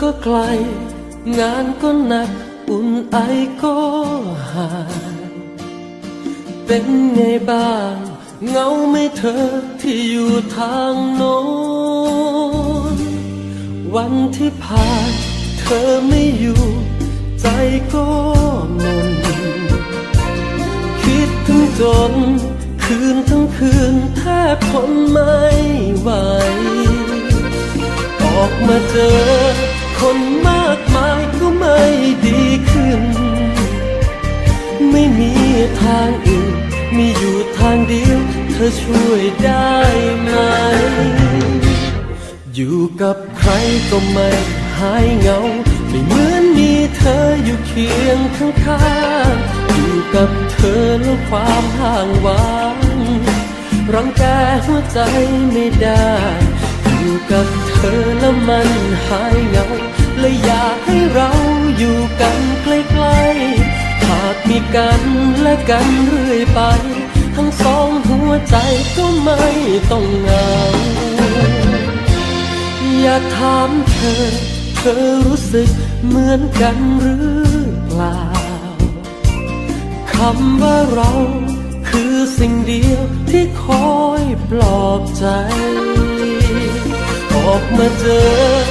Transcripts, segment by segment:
ก็ไกล งานก็หนักอุ่นไอก็หาดเป็นไงบ้าง เงาไม่เธอที่อยู่ทางโน้นวันที่ผ่านเธอไม่อยู่ ใจก็มนคิดถึงจน คืนทั้งคืนแทบทนไม่ไหวออกมาเจอ คนมากมายก็ไม่ดีขึ้น ไม่มีทางอื่น มีอยู่ทางเดียว เธอช่วยได้ไหม อยู่กับใครก็ไม่หายเหงา ไม่เหมือนมีเธออยู่เคียงข้างๆอยู่กับเธอแล้วความห่างหวางรังแกหัวใจไม่ได้ อยู่กับเธอแล้วมันหายเหงาเลย กันและกันเรื่อยไป ทั้งสองหัวใจก็ไม่ต้องเหงา อย่าถามเธอ เธอรู้สึกเหมือนกันหรือเปล่า คำว่าเราคือสิ่งเดียวที่คอยปลอบใจ ออกมาเจอ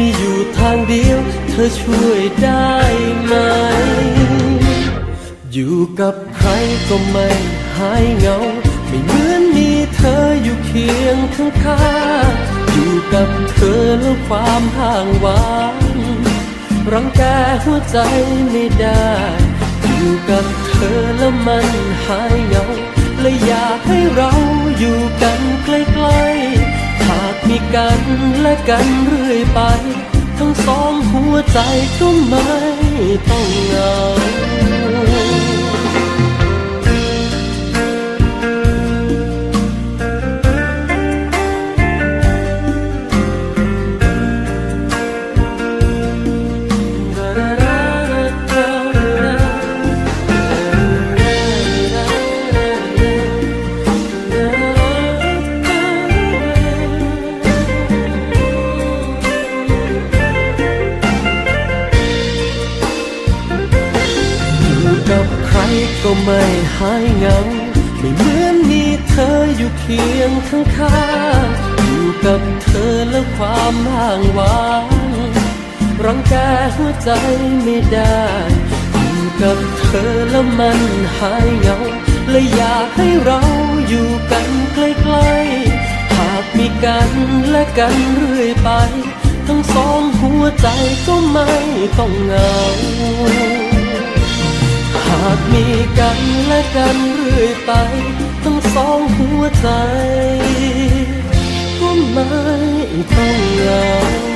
มีอยู่ทางเดียว เธอช่วยได้ไหม อยู่กับใครก็ไม่หายเหงา ไม่เหมือนมีเธออยู่เคียงข้างๆอยู่กับเธอแล้วความห่างหวางรังแกหัวใจไม่ได้ อยู่กับเธอแล้วมันหายเหงา และกันเรื่อยไป ทั้งสองหัวใจก็ไม่ต้องเหงา ก็ไม่หายเงา ไม่เหมือนมีเธออยู่เคียงข้างๆอยู่กับเธอแล้วความห่างหวางรังแกหัวใจไม่ได้อยู่กับเธอแล้วมันหายเงาเลยอยากให้เราอยู่กันใกล้ๆหากมีกันและกันเรื่อยไป ทั้งสองหัวใจก็ไม่ต้องเหงาากมีกันและกันเรื่อยไปทั้งสองหัวใจก็ไม่ต้องเหงา